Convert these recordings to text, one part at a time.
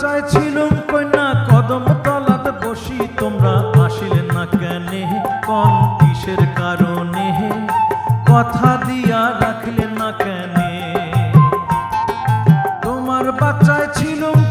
চাইছিলুম কন্যা, কদম তলাত বসি, তোমরা আসিলে না কেন? কম কিসের কারণে? কথা দিয়া রাখলে না কেন? তোমার বাচ্চায় ছিলুম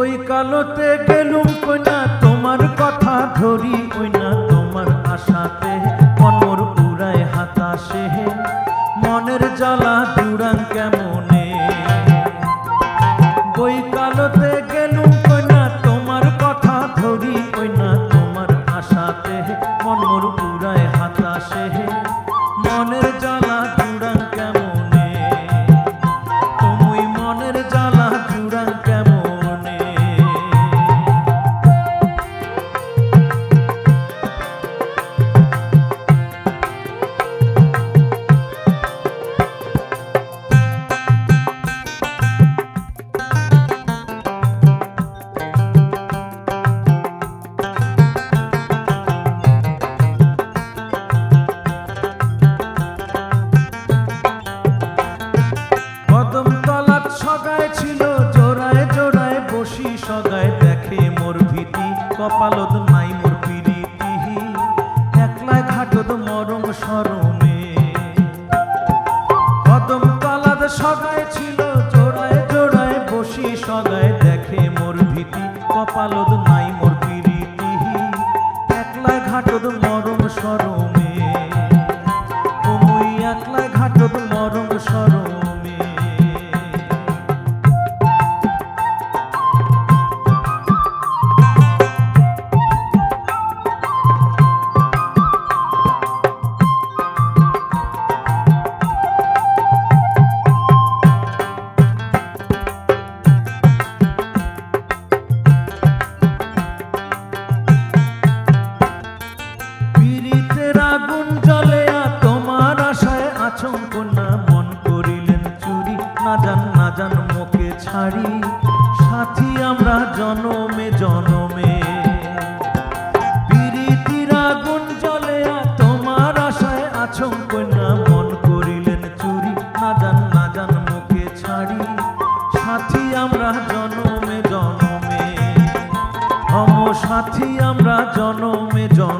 ওই কালোতে গেলুম কইনা, তোমার কথা ধরি কইনা, তোমার আশাতে মনর উড়ায় হাতাশে। মনের জ্বালা জুড়ান কেমনে? বই কালোতে গেলুম কইনা, তোমার কথা ধরি কইনা, তোমার আশাতে মনর উড়ায় হাতাশে। কপালত নাই মোর পিরিতি। একলায় ঘাটত মরম সরমে কদম সগায় ছিল, জোড়ায় জোড়ায় বসি সগায় দেখে মোর ভীতি। কপালত নাই মোর পিরিতি। একলায় ঘাটত মরম সরমে ওই একলা ঘাটত মরম সরমে জনমে জনমে। পীড়িতির আগুন জলে তোমার আশায় আচমক না মন করিলেন চুরি। না জান না জান মুখে ছাড়ি। সাথী আমরা জনমে জনমে। অম সাথী আমরা জনমে জনমে।